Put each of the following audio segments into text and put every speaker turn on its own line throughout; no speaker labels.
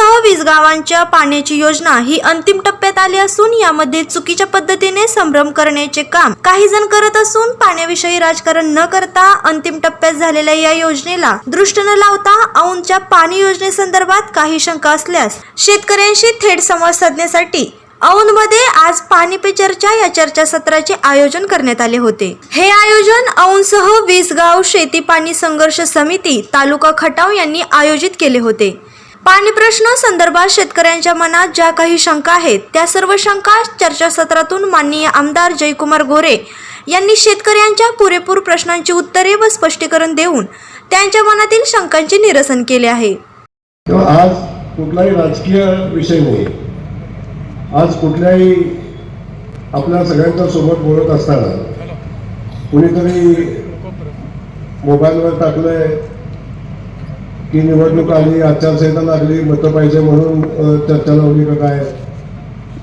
औंधसह वीस गावांच्या पाण्याची योजना ही अंतिम टप्प्यात आली असून यामध्ये चुकीच्या पद्धतीने संभ्रम करण्याचे काम काही जण करत असून पाण्याविषयी राजकारण न करता अंतिम टप्प्यात झालेल्या या योजनेला दृष्ट न लावता औंधच्या पाणी योजनेसंदर्भात काही शंका असल्यास शेतकऱ्यांशी थेट संवाद साधण्यासाठी औंधमध्ये आज पाणी पे चर्चा या चर्चासत्राचे आयोजन करण्यात आले होते. हे आयोजन औंधसह वीस गाव शेती पाणी संघर्ष समिती तालुका खटाव यांनी आयोजित केले होते. पाणी प्रश्न संदर्भात शेतकऱ्यांच्या मनात ज्या काही शंका आहेत त्या सर्व शंका चर्चासत्रातून माननीय आमदार जयकुमार गोरे यांनी शेतकऱ्यांच्या पुरेपूर प्रश्नांची उत्तरे व स्पष्टीकरण देऊन त्यांच्या मनातील शंकांचे निरसन केले आहे.
आज कुठलाही राजकीय विषय नाही. आज कुठल्याही आपल्या सगळ्यांच्या सोबत बोलत असताना कुणीतरी मोबाईलवर टाकलंय की निवडणूक आली आचारसंहिता लागली मतं पाहिजे म्हणून चर्चा लावली का काय?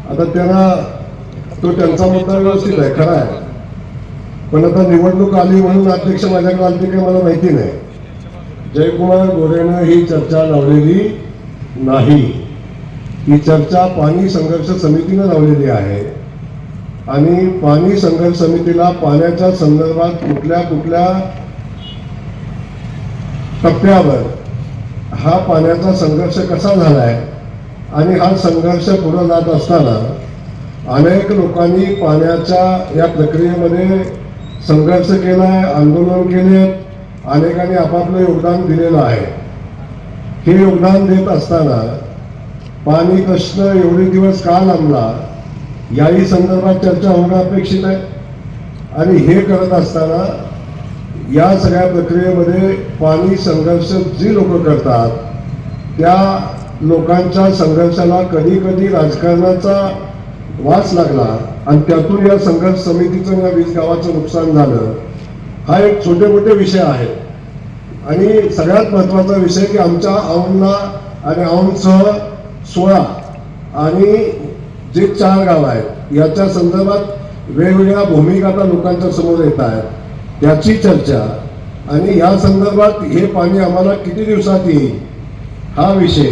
आता त्यांना तो त्यांचा मुद्दा व्यवस्थित आहे खरा आहे. पण आता निवडणूक आली म्हणून अध्यक्ष माझ्याकडे आलते काही मला माहिती नाही. जयकुमार गोरेनं ही चर्चा लावलेली नाही. ही चर्चा पाणी संघर्ष समितीनं लावलेली आहे. आणि पाणी संघर्ष समितीला पाण्याच्या संदर्भात कुठल्या कुठल्या टप्प्यावर हा पाण्याचा संघर्ष कसा झाला आहे आणि हा संघर्ष पुढे जात असताना अनेक लोकांनी पाण्याच्या या प्रक्रियेमध्ये संघर्ष केला आहे आंदोलन केले अनेकांनी आपापलं योगदान दिलेलं आहे. हे योगदान देत असताना पाणी प्रश्न एवढे दिवस का लांबला याही संदर्भात चर्चा होणं अपेक्षित आहे. आणि हे करत असताना या सगळ्या प्रक्रियेमध्ये पाणी संघर्ष जी लोक करतात त्या लोकांच्या संघर्षाला कधी कधी राजकारणाचा वास लागला आणि त्यातून या संघर्ष समितीचं या वीज गावाचं नुकसान झालं हा एक छोटे मोठे विषय आहे. आणि सगळ्यात महत्त्वाचा विषय की आमच्या औंधला आणि औंधसह सोळा आणि जे चार गाव आहेत याच्या संदर्भात वेगवेगळ्या भूमिका आता लोकांच्या समोर येत आहेत. त्याची चर्चा. आणि या संदर्भात हे पाणी आम्हाला किती दिवसात येईल? हा विषय.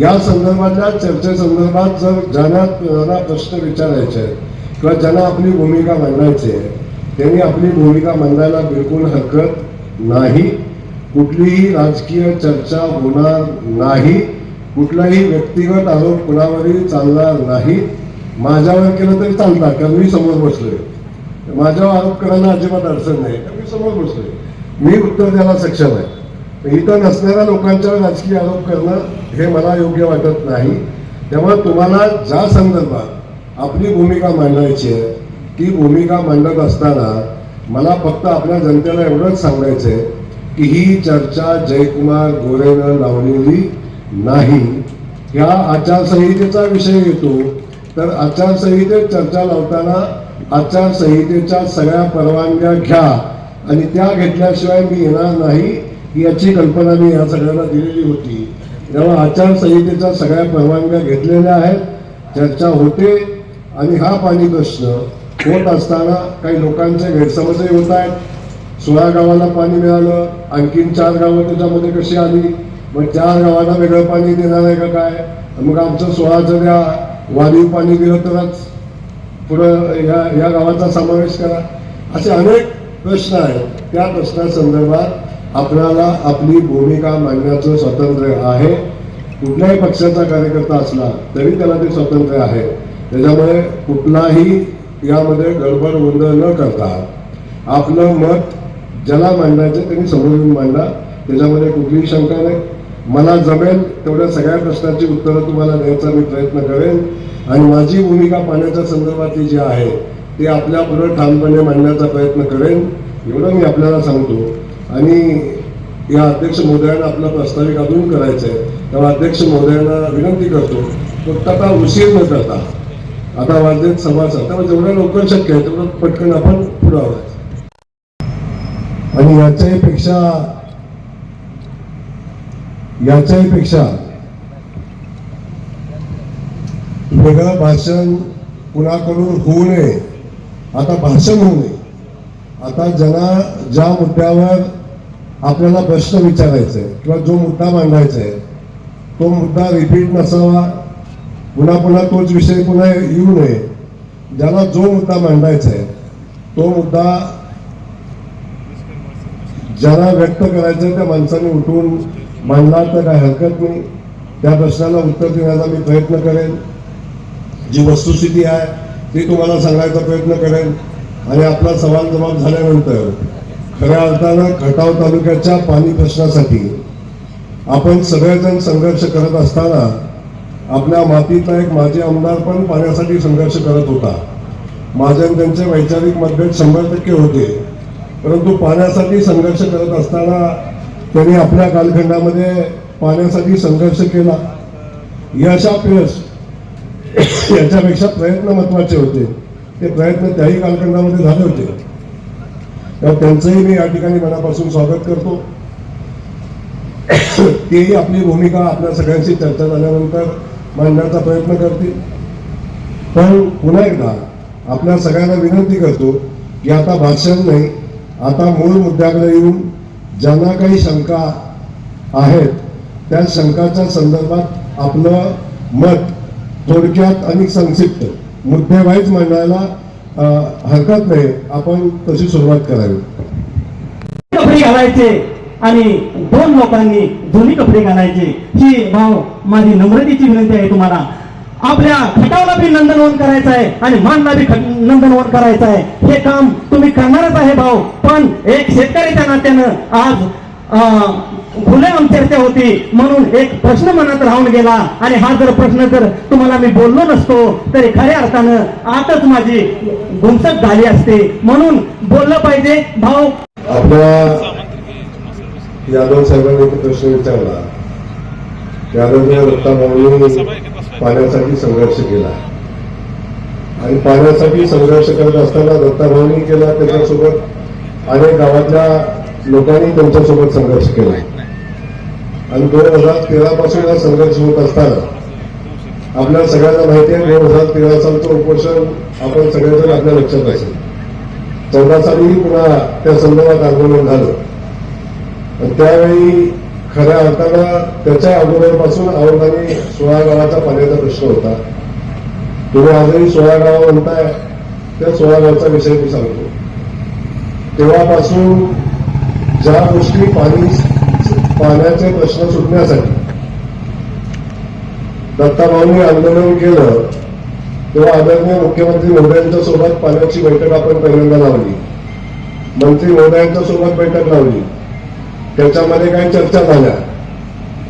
या संदर्भातल्या चर्चेसंदर्भात जर ज्यांना ज्यांना प्रश्न विचारायचे आहेत किंवा ज्यांना आपली भूमिका मांडायची आहे त्यांनी आपली भूमिका मांडायला बिलकुल हरकत नाही. कुठलीही राजकीय चर्चा होणार नाही. कुठलाही व्यक्तिगत आरोप कुणावरही चालणार नाही. माझ्यावर केलं तरी चालतात कारण मी समोर बसलोय. माझ्यावर आरोप करायला अजिबात अडचण नाही. कारण मी समोर बसलोय. मी उत्तर द्यायला सक्षम आहे. इथं नसणाऱ्या लोकांच्या राजकीय आरोप करणं हे मला योग्य वाटत नाही. त्यामुळे तुम्हाला ज्या संदर्भात आपली भूमिका मांडायची आहे ती भूमिका मांडत असताना मला फक्त आपल्या जनतेला एवढंच सांगायचं आहे की ही चर्चा जयकुमार गोरेनं लावलेली नाही. ह्या आचारसंहितेचा विषय येतो. तर आचारसंहितेत चर्चा लावताना आचारसंहितेच्या सगळ्या परवानग्या घ्या आणि त्या घेतल्याशिवाय मी येणार नाही याची कल्पना मी या सगळ्यांना दिलेली होती. तेव्हा आचारसंहितेच्या सगळ्या परवानग्या घेतलेल्या आहेत चर्चा होते आणि हा पाणी प्रश्न होत असताना काही लोकांचे गैरसमजही होत आहेत. सोळा गावाला पाणी मिळालं आणखीन चार गावं त्याच्यामध्ये कशी आली? मग चार गावांना वेगळं पाणी देणार आहे का काय? मग आमचं सोळाचं द्या वाढीव पाणी दिलं तरच. पुढं या या गावाचा समावेश करा. असे अनेक प्रश्न आहेत. त्या प्रश्नासंदर्भात आपल्याला आपली भूमिका मांडण्याचं स्वातंत्र्य आहे. कुठल्याही पक्षाचा कार्यकर्ता असला तरी त्याला ते स्वातंत्र्य आहे. त्याच्यामुळे कुठलाही यामध्ये गडबड गोंधळ न करता आपलं मत ज्याला मांडायचं त्यांनी समोर येऊन मांडा. त्याच्यामध्ये कुठलीही शंका नाही. मला जमेल तेवढ्या सगळ्या प्रश्नांची उत्तरं तुम्हाला द्यायचा मी प्रयत्न करेन. आणि माझी भूमिका पाण्याच्या संदर्भातली जी आहे ती आपल्या ठामपणे मांडण्याचा प्रयत्न करेन एवढं मी आपल्याला सांगतो. आणि या अध्यक्ष महोदयांना आपला प्रास्ताविक अजून करायचं आहे तेव्हा अध्यक्ष महोदयांना विनंती करतो फक्त आता उशीर न करता. आता वाजलेत सव्वा सात तेव्हा जेवढं लवकर शक्य आहे तेवढं पटकन आपण पुढं आहोत. आणि याच्याही पेक्षा याच्याही पेक्षा वेगळं भाषण कुणाकडून होऊ नये आता भाषण होऊ नये. आता ज्यांना ज्या मुद्द्यावर आपल्याला प्रश्न विचारायचा आहे किंवा जो मुद्दा मांडायचा आहे तो मुद्दा रिपीट नसावा. पुन्हा पुन्हा तोच विषय पुन्हा येऊ नये. ज्याला जो मुद्दा मांडायचा आहे तो मुद्दा ज्याला व्यक्त करायचं त्या माणसाने उठून मांडला तर काय हरकत नाही. त्या प्रश्नाला उत्तर देण्याचा मी प्रयत्न करेन. जी वस्तुस्थिती आहे ती तुम्हाला सांगायचा प्रयत्न करेन. आणि आपला सवाल जबाब झाल्यानंतर खऱ्या अर्थानं खटाव तालुक्याच्या पाणी प्रश्नासाठी आपण सगळेजण संघर्ष करत असताना आपल्या मातीतला एक माजी आमदार पण पाण्यासाठी संघर्ष करत होता. माझे आणि त्यांचे वैचारिक मतभेद शंभर टक्के होते. परंतु पाण्यासाठी संघर्ष करत असताना त्यांनी आपल्या कालखंडामध्ये पाण्यासाठी संघर्ष केला. यश अपयश यांच्यापेक्षा प्रयत्न महत्त्वाचे होते. ते प्रयत्न त्याही कालखंडामध्ये झाले होते. तर त्यांचंही मी या ठिकाणी मनापासून स्वागत करतो. तेही आपली भूमिका आपल्या सगळ्यांशी चर्चा झाल्यानंतर मांडण्याचा प्रयत्न करतील. पण पुन्हा एकदा आपल्या सगळ्यांना विनंती करतो की आता भाषण नाही आता मूळ मुद्द्याकडे येऊन ज्यांना काही शंका आहेत त्या शंकाच्या संदर्भात आपलं मत थोडक्यात आणि संक्षिप्त. मुद्देवाईज मांडायला हरकत नाही. आपण तशी सुरुवात करावी.
कपडे घालायचे आणि दोन लोकांनी दोन्ही कपडे घालायचे. ही भाव माझी नम्रतेची विनंती आहे तुम्हाला. आपल्या खटावला बी नंदनवन करायचं आहे आणि मानला बी नंदनवन करायचं आहे. हे काम तुम्ही करणारच आहे भाऊ. पण एक शेतकऱ्याच्या नात्यानं आज खुलेआम चर्चा होती. म्हणून एक प्रश्न मनात राहून गेला. आणि हा जर प्रश्न जर तुम्हाला मी बोललो नसतो तरी खऱ्या अर्थानं आताच माझी गुमसत झाली असते. म्हणून बोललं पाहिजे भाऊ.
आपल्या यादव साहेबांनी एक प्रश्न विचारला. यादवने रत्नाभाऊंनी पाण्यासाठी संघर्ष केला. आणि पाण्यासाठी संघर्ष करत असताना दत्ताभाऊंनी केला. त्याच्यासोबत अनेक गावातल्या लोकांनी त्यांच्यासोबत संघर्ष केला. आणि दोन हजार तेरा पासून हा संघर्ष होत असताना आपल्या सगळ्यांना माहिती आहे दोन हजार तेरा सालचं उपोषण आपण सगळेजण आपल्या लक्षात असेल चौदा सालीही पुन्हा त्या संदर्भात आंदोलन झालं. त्यावेळी खऱ्या अर्थानं त्याच्या अगोदरपासून औरंगाने सोळा गावाचा पाण्याचा प्रश्न होता. तुम्ही आजही सोळा गाव म्हणताय त्या सोळा गावचा विषय मी सांगतो. तेव्हापासून ज्या गोष्टी पाणी पाण्याचे प्रश्न सुटण्यासाठी दत्ताभाऊंनी आंदोलन केलं तेव्हा आदरणीय मुख्यमंत्री महोदयांच्या सोबत पाण्याची बैठक आपण पहिल्यांदा लावली. मंत्री महोदयांच्या सोबत बैठक लावली. त्याच्यामध्ये काही चर्चा झाल्या.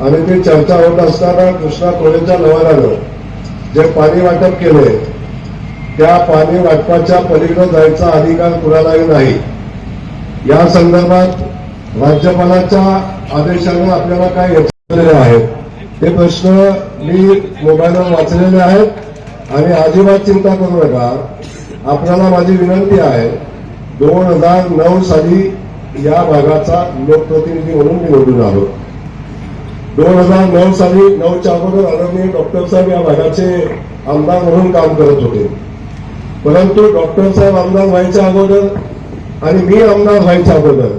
आणि ती चर्चा होत असताना कृष्णा खोरेच्या नवानानं जे पाणी वाटप केले त्या पाणी वाटपाच्या पलीकडे जायचा अधिकार कुणालाही नाही. या संदर्भात राज्यपालाच्या आदेशाने आपल्याला काय झालेले आहेत? हे प्रश्न मी मोबाईलवर वाचलेले आहेत आणि अजिबात चिंता करू नका. आपल्याला माझी विनंती आहे दोन हजार नऊ साली या भागाचा लोकप्रतिनिधी म्हणून मी निवडून आलो. दोन हजार नऊ साली नऊच्या अगोदर आदरणीय डॉक्टर साहेब या भागाचे आमदार म्हणून काम करत होते. परंतु डॉक्टर साहेब आमदार व्हायच्या अगोदर आणि मी आमदार व्हायच्या अगोदर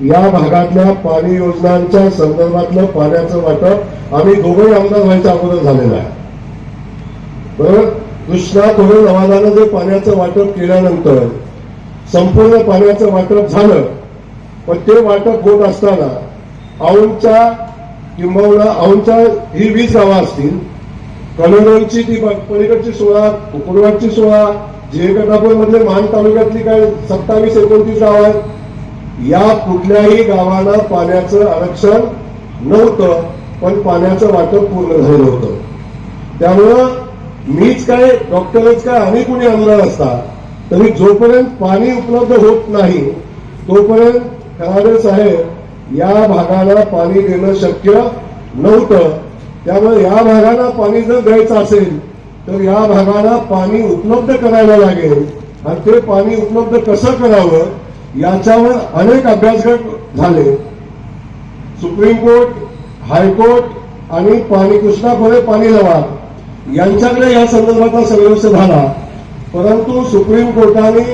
या भागातल्या पाणी योजनांच्या संदर्भातलं पाण्याचं वाटप आम्ही दोघंही आमदार व्हायच्या अगोदर झालेलं आहे. बरोबर कृष्णा खोरे नवाजानं जे पाण्याचं वाटप केल्यानंतर संपूर्ण पाण्याचं वाटप झालं पण ते वाटप होत असताना औंधच्या किंबहुना औंधच्या ही वीस गावं असतील. कलोडोलची ती पलीकडची सोळा कुकुडवाडची सोळा जे गटापूर मधले महान तालुक्यातली काय सत्तावीस एकोणतीस गाव आहेत या कुठल्याही गावाला पाण्याचं आरक्षण नव्हतं पण पाण्याचं वाटप पूर्ण झालेलं होतं. त्यामुळं मीच काय डॉक्टरच काय आणि कुणी आमदार असता तरी जोपर्यंत पाणी उपलब्ध होत नाही तोपर्यंत खराडे साहेब या भागाला पाणी देणं शक्य नव्हतं. त्यामुळे या भागाला पाणी जर द्यायचं असेल तर या भागाला पाणी उपलब्ध करायला लागेल. आणि ते पाणी उपलब्ध कसं करावं याच्यावर अनेक अभ्यासगट झाले. सुप्रीम कोर्ट हायकोर्ट आणि पाणी कृष्णा खोरे पाणी लवाद यांच्याकडे या संदर्भातला संघर्ष झाला. परंतु सुप्रीम कोर्टाने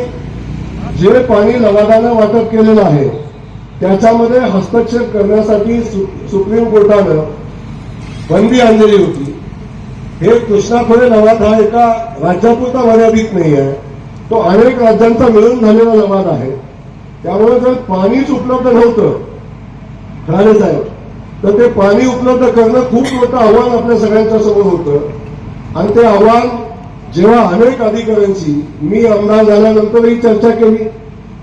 जे पाणी लवादानं वाटप केलेलं आहे त्याच्यामध्ये हस्तक्षेप करण्यासाठी सुप्रीम कोर्टानं बंदी आणलेली होती. हे कृष्णा खोरे लवाद हा एका राज्यापुरता मर्यादित नाही आहे तो अनेक राज्यांचा मिळून झालेला लवाद आहे. त्यामुळे जर पाणीच उपलब्ध नव्हतं ठाणे साहेब तर ते पाणी उपलब्ध करणं खूप मोठं आव्हान आपल्या सगळ्यांच्या समोर होतं. आणि ते आव्हान जेव्हा अनेक अधिकाऱ्यांशी मी आमदार झाल्यानंतरही चर्चा केली.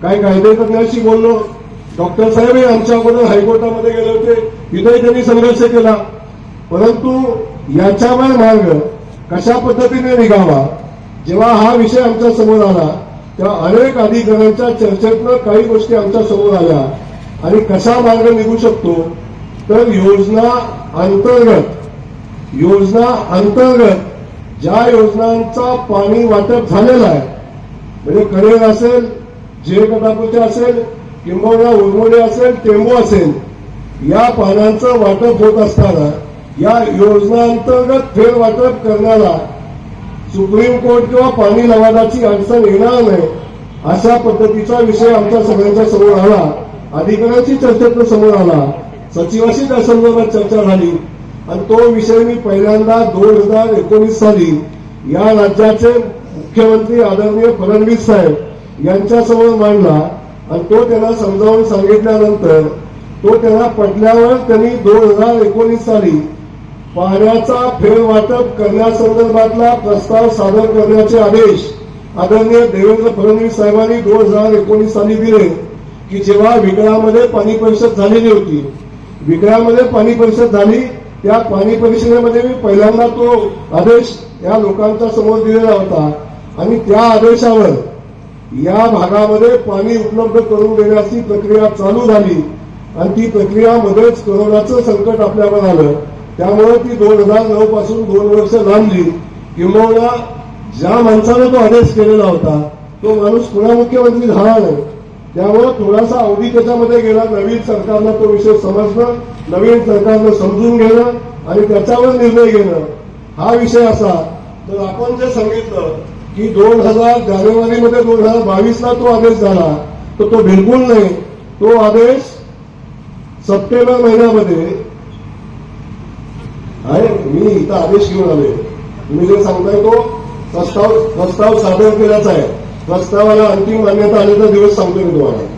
काही कायदेतज्ञांशी बोललो. डॉक्टर साहेबही आमच्याबरोबर हायकोर्टामध्ये गेले होते. तिथेही त्यांनी संघर्ष केला. परंतु याच्यावर मार्ग कशा पद्धतीने निघावा जेव्हा हा विषय आमच्यासमोर आला त्या अनेक अधिकाऱ्यांच्या चर्चेतनं काही गोष्टी आमच्यासमोर आल्या. आणि कसा मार्ग निघू शकतो? तर योजना अंतर्गत योजना अंतर्गत ज्या योजनांचा पाणी वाटप झालेला आहे म्हणजे कडेर असेल जे कटापूरचे असेल किंबहुना उर्मोडे असेल टेंबू असेल या पाण्याचं वाटप होत असताना या योजनांतर्गत फेरवाटप करण्याला सुप्रीम कोर्ट किंवा पाणी लवादाची अडचण येणार नाही अशा पद्धतीचा विषय आमच्या सगळ्यांच्या समोर आला. अधिकाऱ्यांची चर्चेतनं समोर आला. सचिवाशी त्या संदर्भात चर्चा झाली. आणि तो विषय मी पहिल्यांदा दोन हजार एकोणीस साली या राज्याचे मुख्यमंत्री आदरणीय फडणवीस साहेब यांच्यासमोर मांडला. आणि तो त्यांना समजावून सांगितल्यानंतर तो त्यांना पटल्यावर त्यांनी दोन हजार एकोणीस साली पाण्याचा फेरवाटप करण्यासंदर्भातला प्रस्ताव सादर करण्याचे आदेश आदरणीय देवेंद्र फडणवीस साहेबांनी दोन हजार एकोणीस साली दिले की जेव्हा विकळामध्ये पाणी परिषद झालेली होती विकळामध्ये पाणी परिषद झाली त्या पाणी परिषदेमध्ये मी पहिल्यांदा तो आदेश या लोकांच्या समोर दिलेला होता आणि त्या आदेशावर या भागामध्ये पाणी उपलब्ध करून देण्याची प्रक्रिया चालू झाली आणि ती प्रक्रिया मध्येच कोरोनाचं संकट आपल्यावर आलं. त्यामुळे ती दोन हजार नऊ पासून दोन वर्ष लांबली. किंबहुना ज्या माणसानं तो आदेश केलेला होता तो माणूस पुन्हा मुख्यमंत्री झाला नाही. त्यामुळे थोडासा अवधी त्याच्यामध्ये गेला. नवीन सरकारला तो विषय समजणं नवीन सरकारनं समजून घेणं आणि त्याच्यावर निर्णय घेणं हा विषय असा. तर आपण जे सांगितलं की दोन हजार जानेवारीमध्ये दोन हजार बावीसला तो आदेश झाला तर तो बिलकुल नाही. तो आदेश सप्टेंबर महिन्यामध्ये आहे मी इथं आदेश घेऊन आले तुम्ही जे सांगताय तो प्रस्ताव प्रस्ताव सादर केल्याचा आहे. प्रस्तावाला अंतिम मान्यता आल्याचा दिवस सांगतो मी तुम्हाला.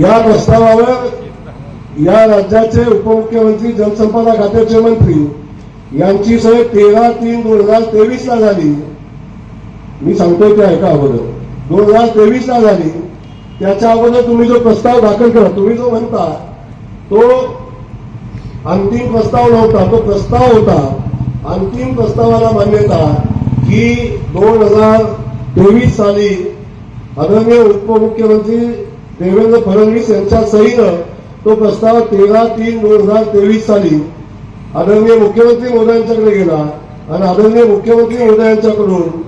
या प्रस्तावावर या राज्याचे उपमुख्यमंत्री जलसंपदा खात्याचे मंत्री यांची सोय तेरा तीन दोन हजार तेवीस ला झाली. मी सांगतोय ते ऐका अगोदर. दोन हजार तेवीस ला झाली. त्याच्या अगोदर तुम्ही जो प्रस्ताव दाखल करा तुम्ही जो म्हणता तो अंतिम प्रस्ताव नव्हता तो प्रस्ताव होता अंतिम प्रस्तावाला मान्यता की दोन हजार तेवीस साली आदरणीय उपमुख्यमंत्री देवेंद्र फडणवीस यांच्या सहीनं तो प्रस्ताव तेरा तीन दोन हजार तेवीस साली आदरणीय मुख्यमंत्री मोदयांच्याकडे गेला आणि आदरणीय मुख्यमंत्री मोदयांच्याकडून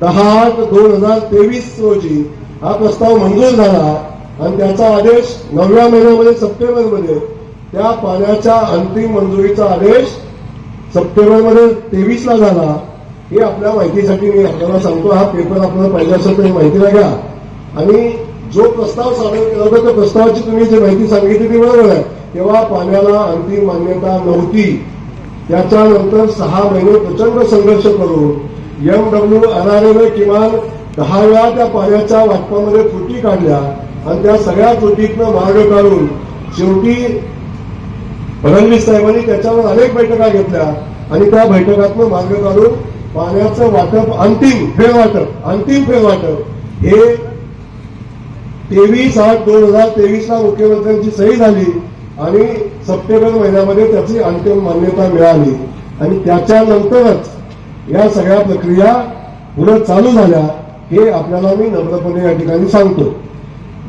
दहा आठ दोन हजार तेवीस रोजी हा प्रस्ताव मंजूर झाला. आणि त्याचा आदेश नवव्या महिन्यामध्ये सप्टेंबरमध्ये त्या पाण्याच्या अंतिम मंजुरीचा आदेश सप्टेंबरमध्ये तेवीस ला झाला. हे आपल्या माहितीसाठी मी आपल्याला सांगतो हा पेपर आपल्याला पाहिजे असेल तर ही माहितीला घ्या. आणि जो प्रस्ताव सादर केला होता त्या प्रस्तावाची तुम्ही जी माहिती सांगितली ती बरोबर आहे. तेव्हा पाण्याला अंतिम मान्यता नव्हती. त्याच्यानंतर सहा महिने प्रचंड संघर्ष करून एमडब्ल्यू एनआरएने किमान दहा वेळा त्या पाण्याच्या वाटपामध्ये त्रुटी काढल्या. आणि त्या सगळ्या त्रुटीतनं मार्ग काढून शेवटी फडणवीस साहेबांनी त्याच्यावर अनेक बैठका घेतल्या आणि त्या बैठकातनं मार्ग काढून पाण्याचं वाटप अंतिम फेरवाटप अंतिम फेरवाटप हे तेवीस आठ दोन हजार तेवीस ला मुख्यमंत्र्यांची सही झाली आणि सप्टेंबर महिन्यामध्ये त्याची अंतिम मान्यता मिळाली. आणि त्याच्यानंतरच या सगळ्या प्रक्रिया पुढे चालू झाल्या हे आपल्याला मी नम्रपणे या ठिकाणी सांगतो.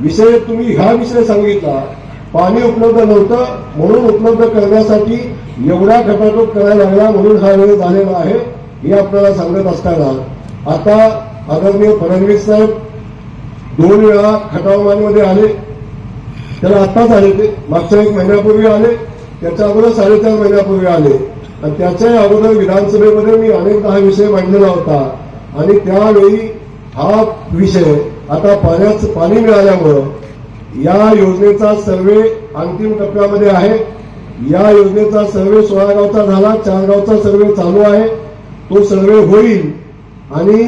विषय तुम्ही हा विषय सांगितला. पाणी उपलब्ध नव्हतं म्हणून उपलब्ध करण्यासाठी एवढा खटाटोप करायला लागला म्हणून हा वेळ झालेला आहे हे आपल्याला सांगत असताना. आता आदरणीय फडणवीस साहेब दोन वेळा खटावमानमध्ये आले. त्याला आत्ताच आले ते. मागच्या एक महिन्यापूर्वी आले. त्याच्या अगोदर साडेचार महिन्यापूर्वी आले. आणि त्याच्याही अगोदर विधानसभेमध्ये मी अनेकदा हा विषय मांडलेला होता. आणि त्यावेळी हा विषय आता पाण्याचं पाणी मिळाल्यामुळं या योजनेचा सर्वे अंतिम टप्प्यामध्ये आहे. या योजनेचा सर्वे सोळा गावचा झाला चार गावचा सर्वे चालू आहे. तो सर्वे होईल आणि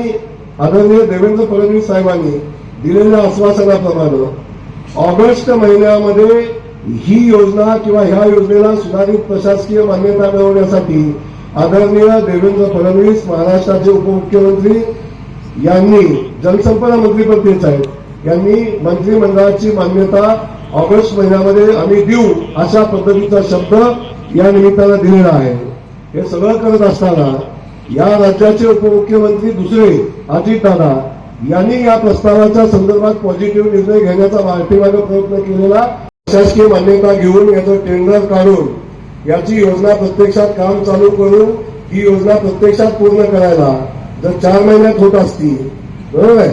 आदरणीय देवेंद्र फडणवीस साहेबांनी दिलेल्या आश्वासनाप्रमाणे ऑगस्ट महिन्यामध्ये ही योजना किंवा ह्या योजनेला सुधारित प्रशासकीय मान्यता मिळवण्यासाठी आदरणीय देवेंद्र फडणवीस महाराष्ट्राचे उपमुख्यमंत्री यांनी जलसंपदा मंत्री पण तेच आहेत. यांनी मंत्रिमंडळाची मान्यता ऑगस्ट महिन्यामध्ये आम्ही देऊ अशा पद्धतीचा शब्द या निमित्तानं दिलेला आहे. हे सगळं करत असताना या राज्याचे उपमुख्यमंत्री दुसरे अजितदादा यांनी या प्रस्तावाच्या संदर्भात पॉझिटिव्ह निर्णय घेण्याचा पाठीमागे प्रयत्न केलेला शासकीय मान्यता घेऊन याचं टेंडर काढून याची योजना प्रत्यक्षात काम चालू करून ही योजना प्रत्यक्षात पूर्ण करायला जर चार महिन्यात होत असती बरोबर? आहे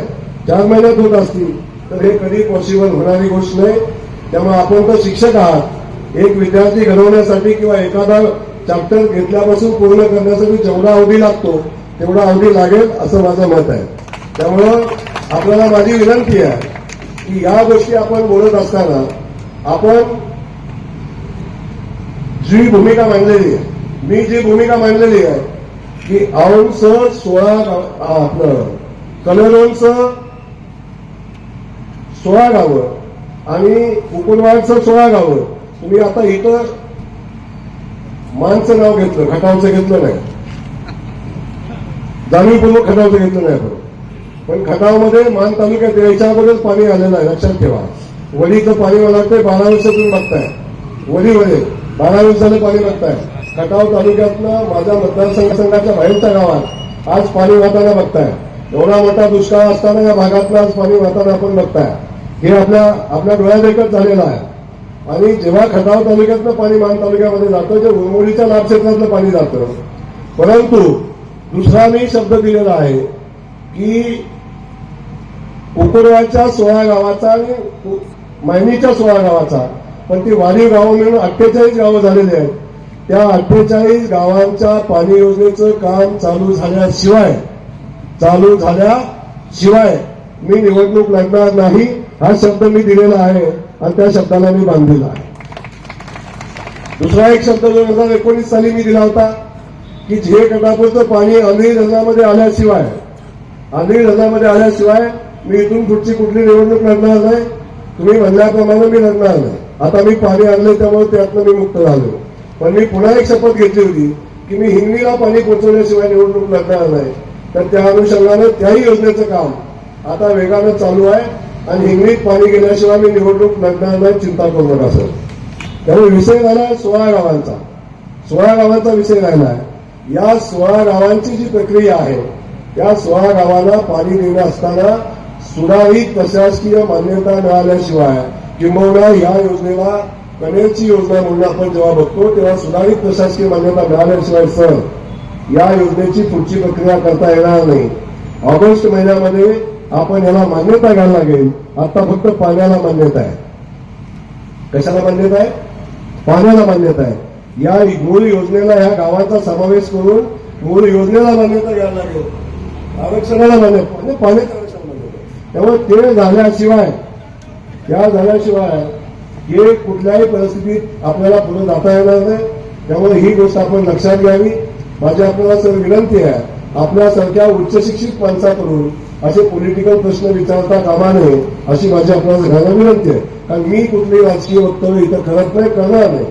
चार महिन्यात होत असतील तर हे कधी पॉसिबल होणारी गोष्ट नाही. त्यामुळे आपण तर शिक्षक आहात. एक विद्यार्थी घडवण्यासाठी किंवा एखादा चॅप्टर घेतल्यापासून पूर्ण करण्यासाठी जेवढा अवधी लागतो तेवढा अवधी लागेल असं माझं मत आहे. त्यामुळं आपल्याला माझी विनंती आहे की या गोष्टी आपण बोलत असताना आपण जी भूमिका मांडलेली आहे मी जी भूमिका मांडलेली आहे की औंस सोळा गाव- आपलं सोळा गावं आणि कुकुलवाडचं सोळा गावं. तुम्ही आता इथं मानचं नाव घेतलं खटावचं घेतलं नाही. जाणीवपूर्वक खटावचं घेतलं नाही आपण. पण खटावमध्ये मान तालुक्यात यायच्या अगोदरच पाणी आलेलं आहे लक्षात ठेवा. वडीचं पाणी मला वाटतंय बारा वर्ष तुम्ही बघताय. वडीमध्ये बारा वर्षाने पाणी बघताय. खटाव तालुक्यातनं माझ्या मतदारसंघाच्या बाहेरच्या गावात आज पाणी वाहताना बघताय. एवढा मोठा दुष्काळ असताना या भागातलं आज पाणी वाहताना आपण बघताय. हे आपल्या आपल्या डोळ्यादेखत झालेलं आहे. आणि जेव्हा खटाव तालुक्यातलं पाणी मान तालुक्यामध्ये जातं जे उरमोडीच्या लाभ क्षेत्रातलं पाणी जातं. परंतु दुसरा मी शब्द दिलेला आहे की कुकुरवाच्या सोळा गावाचा आणि मायनीच्या सोळा गावाचा पण ती वाढीव गावं मिळून अठ्ठेचाळीस गावं झालेली आहेत. त्या अठ्ठेचाळीस गावांच्या पाणी योजनेचं काम चालू झाल्याशिवाय चालू झाल्याशिवाय मी निवडणूक लढणार नाही हा शब्द मी दिलेला आहे आणि त्या शब्दाला मी बांधलेला आहे. दुसरा एक शब्द दोन हजार एकोणीस साली मी दिला होता की जे गटापूरचं पाणी अनिल धरणामध्ये आल्याशिवाय अनिल धरणामध्ये आल्याशिवाय मी इथून पुढची कुठली निवडणूक लढणार नाही. तुम्ही म्हणल्याप्रमाणे मी लढणार नाही. आता मी पाणी आणले त्यामुळे त्यातनं मी मुक्त झालो. पण मी पुन्हा एक शपथ घेतली होती की मी हिंगणीला पाणी पोहोचवल्याशिवाय निवडणूक लढणार नाही. तर त्या अनुषंगानं त्याही योजनेचं काम आता वेगानं चालू आहे आणि हिंगणीत पाणी गेल्याशिवाय मी निवडणूक लढणार नाही चिंता करू नका सर. त्यामुळे विषय झाला सोळा गावांचा. सोळा गावांचा विषय राहिला आहे. या सोळा गावांची जी प्रक्रिया आहे त्या सोळा गावांना पाणी देणं असताना सुधारित प्रशासकीय मान्यता मिळाल्याशिवाय किंबहुना या योजनेला कन्याची योजना म्हणून आपण जेव्हा बघतो तेव्हा सुधारित प्रशासकीय मान्यता मिळाल्याशिवाय सर या योजनेची पुढची प्रक्रिया करता येणार नाही. ऑगस्ट महिन्यामध्ये आपण याला मान्यता घ्यायला लागेल. आता फक्त पाण्याला मान्यता आहे. कशाला मान्यता आहे? पाण्याला मान्यता आहे. या मूळ योजनेला या गावाचा समावेश करून मूळ योजनेला मान्यता घ्यायला लागेल. आरक्षणाला मान्यता म्हणजे पाण्याचं आरक्षण मान्यता. त्यामुळे ते झाल्याशिवाय त्या झाल्याशिवाय हे कुठल्याही परिस्थितीत आपल्याला पुढे जाता येणार नाही. त्यामुळे ही गोष्ट आपण लक्षात घ्यावी. माझी आपल्याला सर विनंती आहे आपल्यासारख्या उच्च शिक्षित माणसाकडून असे पॉलिटिकल प्रश्न विचारता कामा नये अशी माझी आपल्याला सगळ्यांना विनंती आहे. कारण मी कुठलेही राजकीय वक्तव्य इथं करत नाही करणार नाही.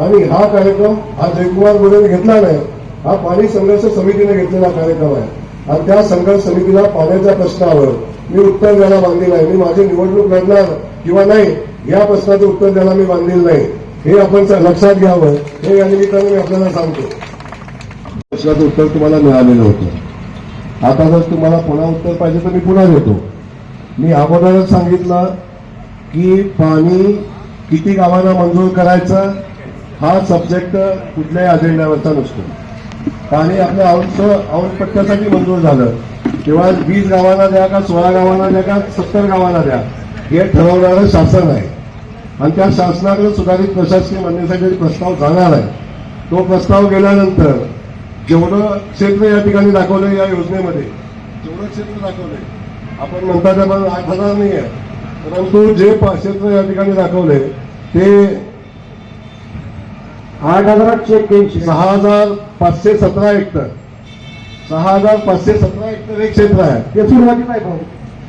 आणि हा कार्यक्रम हा जयकुमार गोरेने घेतला नाही हा पाणी संघर्ष समितीने घेतलेला कार्यक्रम आहे. आणि त्या संघर्ष समितीला पाण्याच्या प्रश्नावर मी उत्तर द्यायला मागलेलं आहे मी माझी निवडणूक लढणार किंवा नाही या प्रश्नाचं उत्तर द्यायला मी बांधलेलं नाही. हे आपण लक्षात घ्यावं. हे या निमित्तानं मी आपल्याला सांगतो. प्रश्नाचं उत्तर तुम्हाला मिळालेलं होतं. आता जर तुम्हाला पुन्हा उत्तर पाहिजे तर मी पुन्हा देतो. मी अगोदरच सांगितलं की पाणी किती गावांना मंजूर करायचं हा सब्जेक्ट कुठल्याही अजेंड्यावरचा नसतो. पाणी आपल्या औंश औंशपट्ट्यासाठी मंजूर झालं. तेव्हा वीस गावांना द्या का सोळा गावांना द्या का सत्तर गावांना द्या हे ठरवणारं शासन आहे. आणि त्या शासनाकडे सुधारित प्रशासकीय मान्यतेसाठी प्रस्ताव जाणार आहे. तो प्रस्ताव गेल्यानंतर जेवढं क्षेत्र या ठिकाणी दाखवलं या योजनेमध्ये जेवढं क्षेत्र दाखवलंय आपण म्हणता त्याप्रमाणे आठ हजार नाही आहे. परंतु जे क्षेत्र या ठिकाणी दाखवले ते
आठ हजार आठशे एक्क्याऐंशी.
सहा हजार पाचशे सतरा हेक्टर. सहा हजार पाचशे सतरा हेक्टर एक क्षेत्र आहे.
ते सुरुवातीला आहे भाऊ.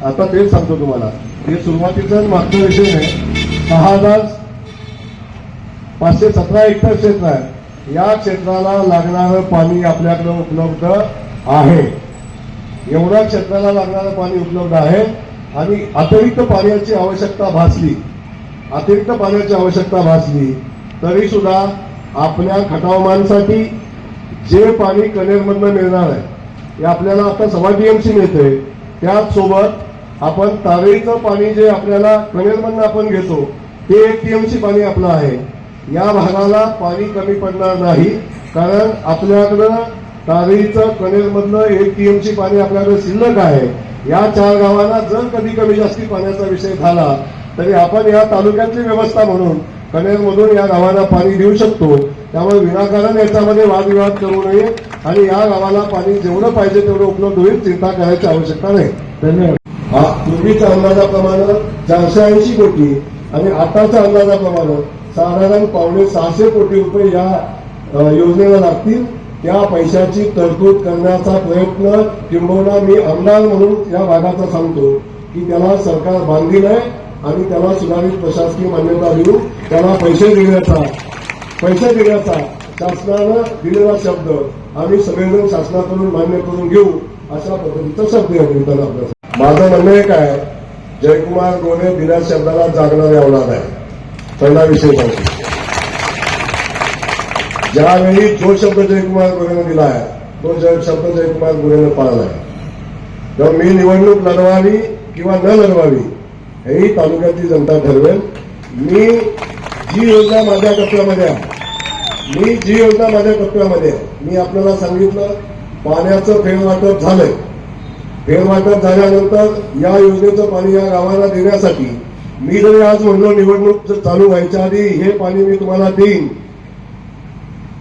आता तेच सांगतो तुम्हाला. हे सुरुवातीचा मागचा विषय नाही. सहा हजार पाचशे सतरा हेक्टर क्षेत्र आहे. या क्षेत्राला लागणारं पाणी आपल्याकडे उपलब्ध आहे. एवढ्या क्षेत्राला लागणारं पाणी उपलब्ध आहे आणि अतिरिक्त पाण्याची आवश्यकता भासली. अतिरिक्त पाण्याची आवश्यकता भासली तरी सुद्धा आपल्या खटावमानसाठी जे पाणी कनेरमधनं मिळणार आहे हे आपल्याला आता सव्वा टीएमसी मिळते त्याचसोबत आपण तारेचं पाणी जे आपल्याला कनेरमधनं आपण घेतो ते एक टीएमसी पाणी आपलं आहे. या भागाला पाणी कमी पडणार नाही कारण आपल्याकडं तारीचं कनेरमधलं एक टीएमसी पाणी आपल्याकडे शिल्लक आहे. या चार गावांना जर कधी कमी जास्ती पाण्याचा विषय झाला तरी आपण या तालुक्यातली व्यवस्था म्हणून कनेरमधून या गावांना पाणी देऊ शकतो. त्यामुळे विनाकारण याच्यामध्ये वादविवाद करू नये आणि या गावाला पाणी जेवढं पाहिजे तेवढं उपलब्ध होईल चिंता करायची आवश्यकता नाही.
धन्यवाद.
हा पूर्वीच्या अंदाजाप्रमाणे चारशे ऐंशी कोटी आणि आताच्या अंदाजाप्रमाणे साधारण पावणे सहाशे कोटी रुपये या योजनेला लागतील. त्या पैशाची तरतूद करण्याचा प्रयत्न किंबहुना मी आमदार म्हणून या भागाचा सांगतो की त्याला सरकार बांधील आहे आणि त्याला सुधारित प्रशासकीय मान्यता देऊ त्याला पैसे देण्याचा पैसे देण्याचा शासनानं दिलेला शब्द आम्ही सगळेजण शासनाकडून मान्य करून घेऊ अशा पद्धतीचा शब्द आहे माझं म्हणणं एक आहे जयकुमार गोरे बिना शब्दाला जागणारे अवलाद आहे पहिला विषय सांगतो ज्यावेळी जो शब्द जयकुमार गोरेनं दिला आहे तो शब्द जयकुमार गोरेनं पाळला आहे. तर मी निवडणूक लढवावी किंवा न लढवावी हेही तालुक्यातली जनता ठरवेल. मी जी योजना माझ्या टप्प्यामध्ये आहे मी जी योजना माझ्या टप्प्यामध्ये आहे मी आपल्याला सांगितलं पाण्याचं फेरवाटप झालंय. फेरवाटप झाल्यानंतर या योजनेचं पाणी या गावाला देण्यासाठी मी जरी आज म्हणलो निवडणूक जर चालू व्हायच्या आधी हे पाणी मी तुम्हाला देईन.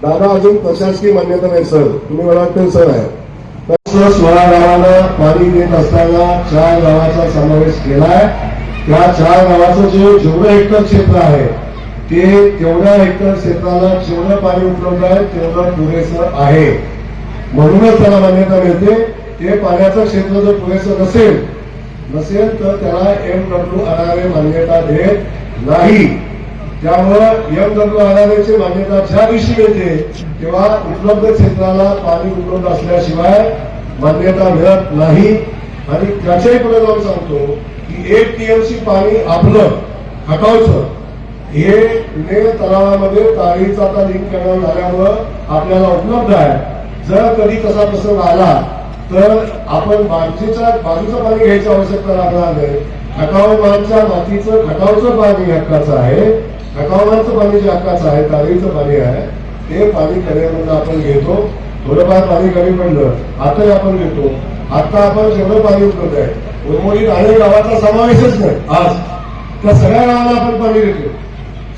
दादा अजून प्रशासकीय मान्यता नाही सर. तुम्ही मला वाटतं सर आहे. तर सोळा गावाला पाणी देत असताना चार गावाचा समावेश केलाय. त्या चार गावाचं जे जेवढं हेक्टर क्षेत्र आहे ते तेवढ्या हेक्टर क्षेत्राला जेवढं पाणी उपलब्ध आहे तेवढं पुरेसं आहे. म्हणूनच त्याला मान्यता मिळते. ते पाण्याचं क्षेत्र जर पुरेसं नसेल नसेल तर त्याला एम डब्ल्यू आर मान्यता देत नाही. त्यामुळं एम डब्ल्यू आर मान्यता ज्या दिवशी येते तेव्हा उपलब्ध क्षेत्राला पाणी उपलब्ध असल्याशिवाय मान्यता मिळत नाही. आणि त्याच्याही पुढे जाऊन सांगतो की एक टीएमसी पाणी आपलं खटावचं हे पुणे तलावामध्ये तारीचा आता लिंक करणं आपल्याला उपलब्ध आहे. जर कधी तसा प्रसंग आला तर आपण बाजूच्या बाजूचं पाणी घ्यायची आवश्यकता लागणार नाही. खटावमानच्या मातीचं खटावचं पाणी हक्काचं आहे. खटावमानचं पाणी जे हक्काचं आहे तारीचं पाणी आहे ते पाणी करेमधून आपण घेतो. थोडंफार पाणी कमी पडलं आताही आपण घेतो. आता आपण जेवढं पाणी उपलब्ध आहे उर्मोलीत अनेक गावाचा समावेशच नाही. आज. त्या सगळ्या गावाला आपण पाणी देतो.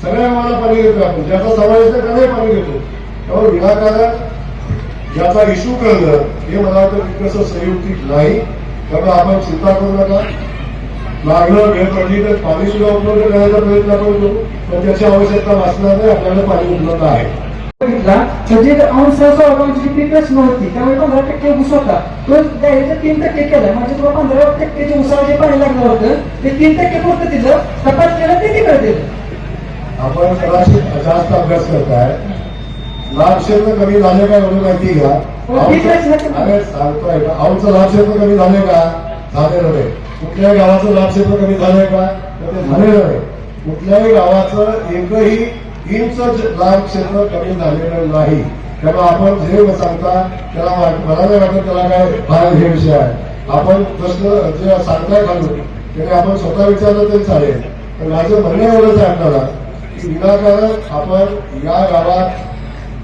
सगळ्या गावाला पाणी देतो आपण. ज्याचा समावेश नाही त्यालाही पाणी देतो. त्यामुळे विनाकारण ज्याचा इश्यू करणं हे मला वाटतं तितकंसं संयुक्तिक नाही. त्यामुळे आपण चिंता करू नका. लागलं वेळ पडली तर पाणी सुद्धा उपलब्ध करण्याचा प्रयत्न आपण करू पण त्याची आवश्यकता भासणार नाही आपल्याला पाणी उपलब्ध आहे.
बघितला? तर जे अंश सहभागांची जी प्रश्न होती. त्यामुळे पंधरा टक्के ऊस होता. तो द्यायचं तीन टक्के केलं. म्हणजे तुला पंधरा टक्के जे ऊसाला जे पाणी लागलं होतं. ते तीन टक्के पुरतं दिलं कपात केलं ते तिकडे दिलं.
आपण कदाचित जास्त अभ्यास करताय. लाभ क्षेत्र कमी झाले का एवढं माहिती घ्या.
हो.
अरे सांगतोय का? औंधचं लाभ क्षेत्र कमी झाले का? झालेलं नाही कुठल्याही गावाचं लाभ क्षेत्र कमी झालंय का? तर ते झालेलं नाही कुठल्याही गावाचं एकही इंच लाभ क्षेत्र कमी झालेलं नाही. त्यामुळे आपण जे सांगता त्याला मला नाही वाटत त्याला काय फार हे विषय आहे. आपण प्रश्न जे सांगताय खालून त्याने आपण स्वतः विचारलं तरी चालेल. पण माझं म्हणणं एवढंच आहे आपल्याला की विनाकारण आपण या गावात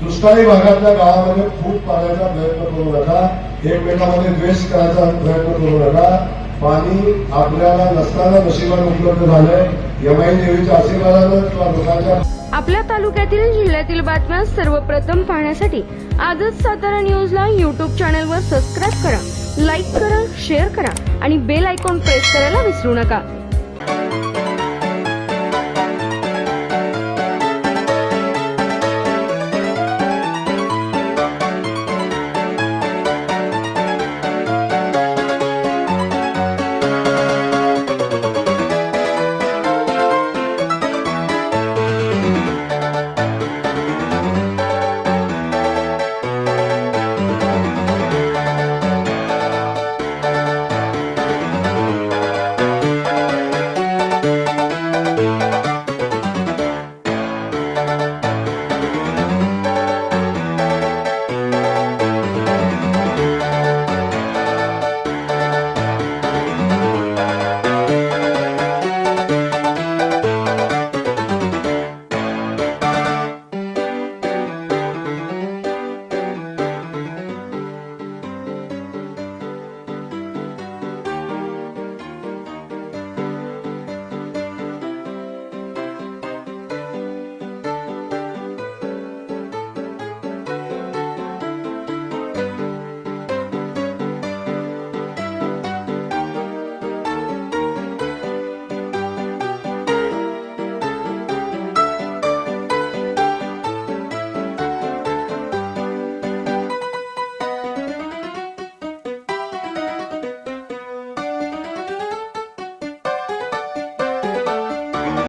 दुष्काळी भागातल्या गावामध्ये फूट पाण्याचा प्रयत्न करू नका. एकमेकांमध्ये द्वेष करायचा प्रयत्न करू नका. पाणी आपल्याला नसताना नशिबाने उपलब्ध झालंय. यमाई देवीच्या आशीर्वादानं किंवा लोकांच्या
आपल्या तालुक्यातील जिल्ह्यातील बातम्या सर्वप्रथम पाहण्यासाठी आजच सातारा न्यूजला यूट्यूब चॅनलवर सबस्क्राईब करा लाईक करा शेअर करा आणि बेल आयकॉन प्रेस करायला विसरू नका.